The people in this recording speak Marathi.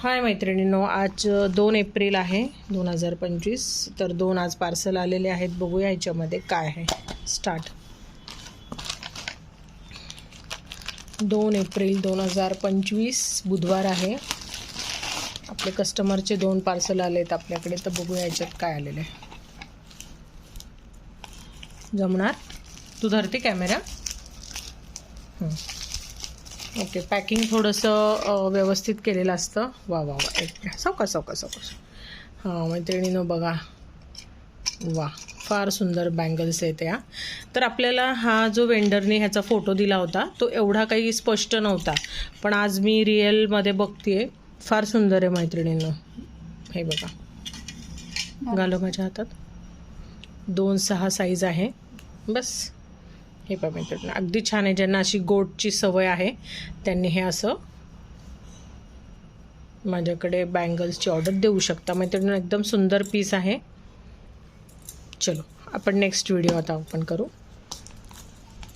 हाय मैत्रिणींनो आज दोन एप्रिल आहे दोन हजार पंचवीस. तर दोन आज पार्सल आलेले आहेत. बघूया ह्याच्यामध्ये काय आहे. स्टार्ट दोन एप्रिल दोन हजार पंचवीस बुधवार आहे. आपले कस्टमरचे दोन पार्सल आले आहेत आपल्याकडे. तर बघूया याच्यात काय आलेलं आहे. जमणार? तू धरते कॅमेरा ओके पॅकिंग थोडंसं व्यवस्थित केलेलं असतं. वा वा वा. एक सौका सौका सौकस हां मैत्रिणीनं बघा. वा फार सुंदर बँगल्स आहेत या. तर आपल्याला हा जो वेंडरने ह्याचा फोटो दिला होता तो एवढा काही स्पष्ट नव्हता. पण आज मी रिअलमध्ये बघते फार सुंदर आहे मैत्रिणींनो. हे बघा. घालो माझ्या हातात. दोन सहा साईज आहे. बस. हे पण मैत्रिणी अगदी छान आहे. ज्यांना अशी गोटची सवय आहे त्यांनी हे असं माझ्याकडे बँगल्सची ऑर्डर देऊ शकता. मैत्रिणी एकदम सुंदर पीस आहे. चलो आपण नेक्स्ट व्हिडिओ आता ओपन करू.